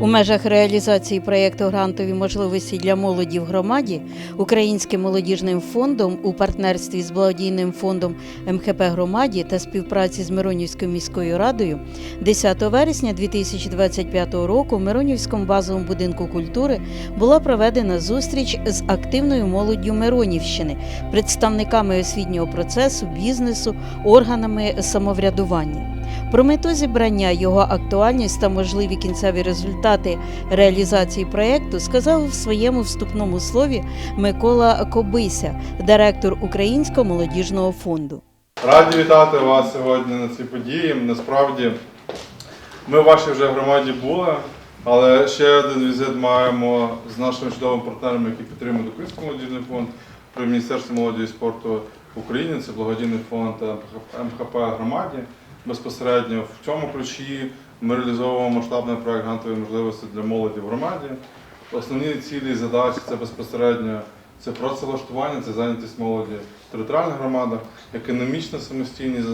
У межах реалізації проєкту грантові можливості для молоді в громаді Українським молодіжним фондом у партнерстві з благодійним фондом МХП громаді та співпраці з Миронівською міською радою 10 вересня 2025 року в Миронівському базовому будинку культури була проведена зустріч з активною молоддю Миронівщини, представниками освітнього процесу, бізнесу, органами самоврядування. Про мету зібрання, його актуальність та можливі кінцеві результати реалізації проєкту сказав в своєму вступному слові Микола Кобися, директор Українського молодіжного фонду. Раді вітати вас сьогодні на цій події. Насправді ми в вашій вже громаді були, але ще один візит маємо з нашими чудовими партнерами, які підтримують Український молодіжний фонд при Міністерстві молоді і спорту України. Це благодійний фонд МХП громаді. Безпосередньо в цьому ключі ми реалізовуємо масштабний проект грантові можливості для молоді в громаді. Основні цілі і задачі це безпосередньо це працевлаштування, це зайнятість молоді в територіальних громадах, економічна самостійність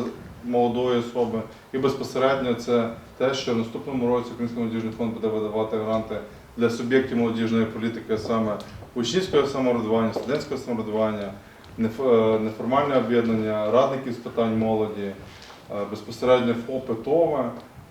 молодої особи і безпосередньо це те, що в наступному році Український молодіжний фонд буде видавати гранти для суб'єктів молодіжної політики, саме учнівського самоврядування, студентського самоврядування, е, неформальне об'єднання, радників з питань молоді, безпосередньо ФОПи, ТОВи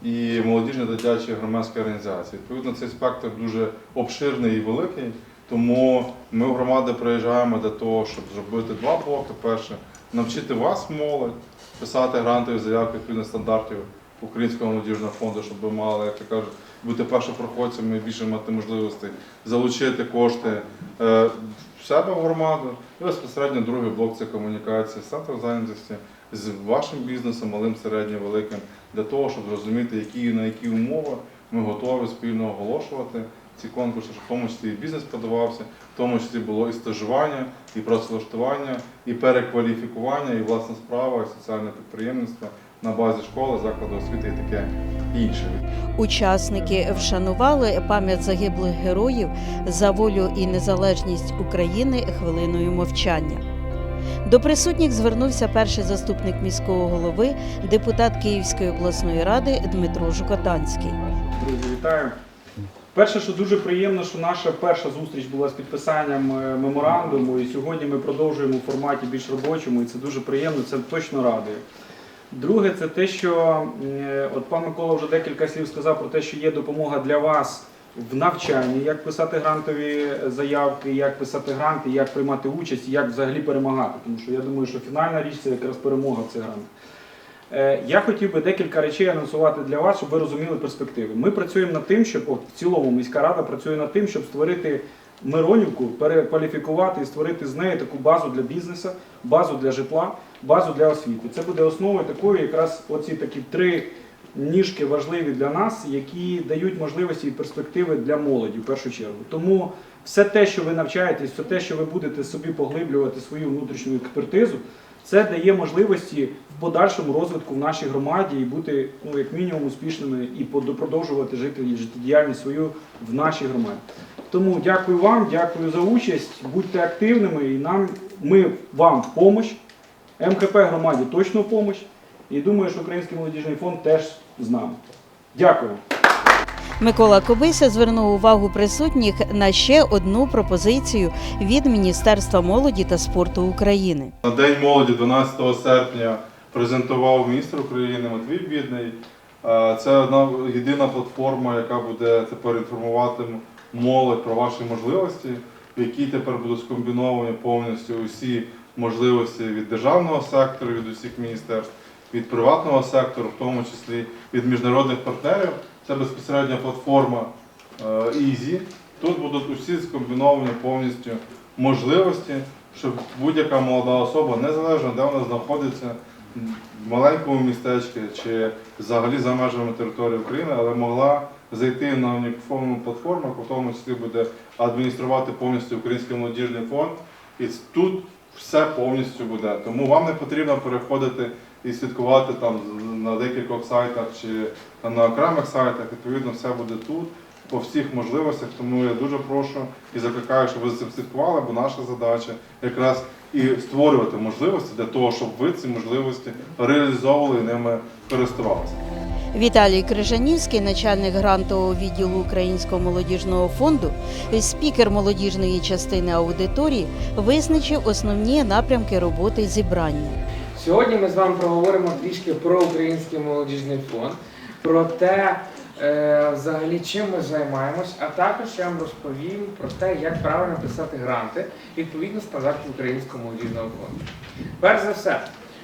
і молодіжні дитячі громадські організації. Відповідно, цей спектр дуже обширний і великий. Тому ми в громади приїжджаємо для того, щоб зробити два блоки. Перше, навчити вас, молодь, писати грантові заявки відповідно стандартів Українського молодіжного фонду, щоб ви мали, як то кажуть, бути першопроходцями і більше мати можливостей залучити кошти е, в себе в громаду. І безпосередньо другий блок це комунікація з центром зайнятості з вашим бізнесом, малим, середнім, великим, для того, щоб зрозуміти, які на які умови ми готові спільно оголошувати ці конкурси, щоб в тому числі і бізнес подавався, в тому числі було і стажування, і працевлаштування, і перекваліфікування, і власна справа, і соціальне підприємництво на базі школи, закладу освіти і таке інше. Учасники вшанували пам'ять загиблих героїв за волю і незалежність України хвилиною мовчання. До присутніх звернувся перший заступник міського голови, депутат Київської обласної ради Дмитро Жукотанський. Друзі, вітаю. Перше, що дуже приємно, що наша перша зустріч була з підписанням е, меморандуму, і сьогодні ми продовжуємо у форматі більш робочому, і це дуже приємно, це точно радує. Друге, це те, що е, от пан Микола вже декілька слів сказав про те, що є допомога для вас в навчанні, як писати грантові заявки, як писати гранти, як приймати участь, як взагалі перемагати. Тому що я думаю, що фінальна річ це якраз перемога в цих грантах. Е, Я хотів би декілька речей анонсувати для вас, щоб ви розуміли перспективи. Ми працюємо над тим, щоб от, в цілому міська рада працює над тим, щоб створити Миронівку, перекваліфікувати і створити з неї таку базу для бізнесу, базу для житла, базу для освіти. Це буде основою такої, якраз оці такі три ніжки важливі для нас, які дають можливості і перспективи для молоді в першу чергу. Тому все те, що ви навчаєтесь, все те, що ви будете собі поглиблювати свою внутрішню експертизу, це дає можливості в подальшому розвитку в нашій громаді і бути ну як мінімум успішними і продовжувати жити і життєдіяльність свою в нашій громаді. Тому дякую вам, дякую за участь. Будьте активними і нам ми вам в помощь. МХП громаді точно в помощь. І думаю, що Український молодіжний фонд теж з нами. Дякую. Микола Кобися звернув увагу присутніх на ще одну пропозицію від Міністерства молоді та спорту України. На День молоді 12 серпня презентував міністр України Матвій Бідний. Це одна єдина платформа, яка буде тепер інформувати молодь про ваші можливості, в якій тепер будуть скомбіновані повністю усі можливості від державного сектору, від усіх міністерств, від приватного сектору, в тому числі від міжнародних партнерів. Це безпосередня платформа е, Easy. Тут будуть усі скомбіновані повністю можливості, щоб будь-яка молода особа, незалежно де вона знаходиться, в маленькому містечку чи взагалі за межами території України, але могла зайти на уніфіковану платформу, в тому числі буде адмініструвати повністю Український молодіжний фонд. І тут все повністю буде. Тому вам не потрібно переходити і слідкувати там на декількох сайтах чи на окремих сайтах. Відповідно, все буде тут по всіх можливостях. Тому я дуже прошу і закликаю, щоб ви за цим слідкували, бо наша задача якраз і створювати можливості для того, щоб ви ці можливості реалізовували і ними користувалися. Віталій Крижанівський, начальник грантового відділу Українського молодіжного фонду, спікер молодіжної частини аудиторії, визначив основні напрямки роботи зібрання. Сьогодні ми з вами проговоримо трішки про Український молодіжний фонд, про те, е, взагалі, чим ми займаємось, а також я вам розповім про те, як правильно писати гранти відповідно стандартів Українського молодіжного фонду. Перш за все,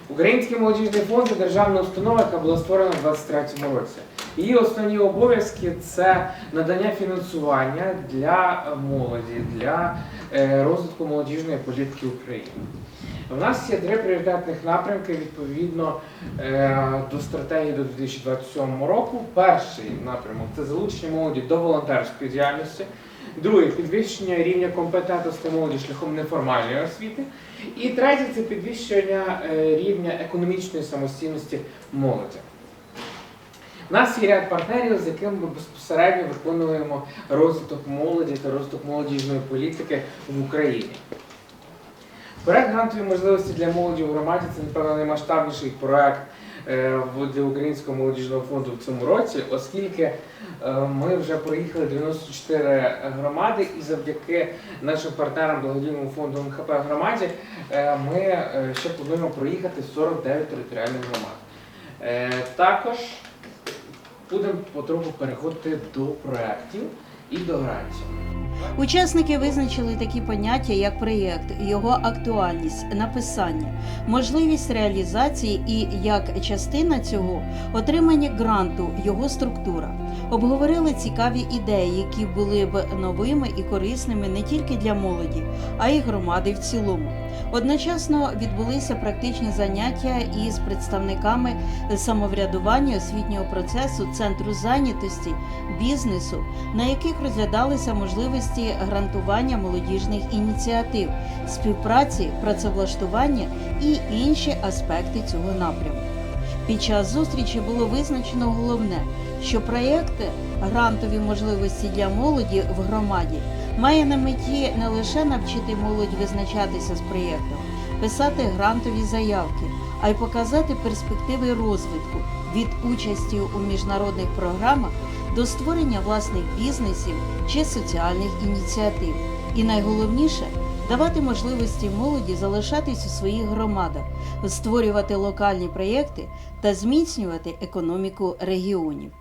Український молодіжний фонд це державна установа, яка була створена в 2023 році. Її основні обов'язки це надання фінансування для молоді, для е, розвитку молодіжної політики України. У нас є три пріоритетних напрямки відповідно е, до стратегії до 2027 року. Перший напрямок це залучення молоді до волонтерської діяльності. Другий підвищення рівня компетентності молоді шляхом неформальної освіти. І третє це підвищення е, рівня економічної самостійності молоді. У нас є ряд партнерів, з якими ми безпосередньо виконуємо розвиток молоді та розвиток молодіжної політики в Україні. Проект грантові можливості для молоді у громаді це, напевно, наймасштабніший проект е, для Українського молодіжного фонду в цьому році, оскільки е, ми вже проїхали 94 громади, і завдяки нашим партнерам благодійному фонду МХП громаді е, ми ще плануємо проїхати 49 територіальних громад. Також будемо потроху переходити до проєктів і до грантів. Учасники визначили такі поняття, як проєкт, його актуальність, написання, можливість реалізації і як частина цього отримання гранту, його структура. Обговорили цікаві ідеї, які були б новими і корисними не тільки для молоді, а й громади в цілому. Одночасно відбулися практичні заняття із представниками самоврядування освітнього процесу, центру зайнятості, бізнесу, на яких розглядалися можливості грантування молодіжних ініціатив, співпраці, працевлаштування і інші аспекти цього напрямку. Під час зустрічі було визначено головне, що проєкт грантові можливості для молоді в громаді має на меті не лише навчити молодь визначатися з проєктом, писати грантові заявки, а й показати перспективи розвитку від участі у міжнародних програмах до створення власних бізнесів чи соціальних ініціатив. І найголовніше давати можливості молоді залишатись у своїх громадах, створювати локальні проєкти та зміцнювати економіку регіонів.